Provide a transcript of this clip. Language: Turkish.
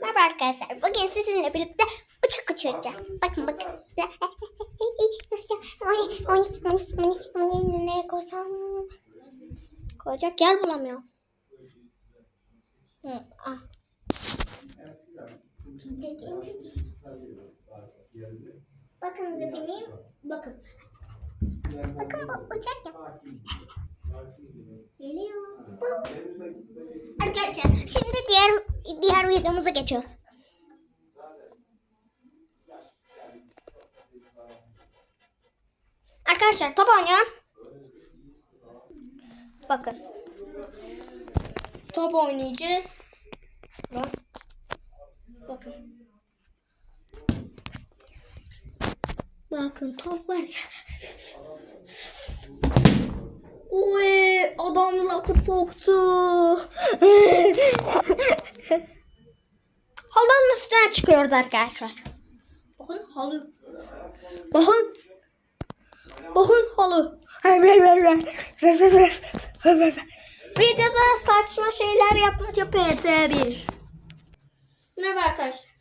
Merhaba arkadaşlar. Bugün sizinle birlikte uçak uçuracağız. Bakın bakın. Nereye koysam? Koyacak yer bulamıyorum. Hı, ah. Bakın Züfini. Bakın. Bakın bu uçak ya. Geliyor. Bu. Arkadaşlar şimdi diğer diğer videomuza geçiyoruz. Arkadaşlar top oynuyorum. Bakın. Top oynayacağız. Bak. Bakın. Bakın top var ya. Uy, adam lafı soktu halının üstüne çıkıyoruz arkadaşlar. Bakın halı. Bakın. Bakın halı. Videoda saçma şeyler yapmaca PT1. Ne var arkadaşlar?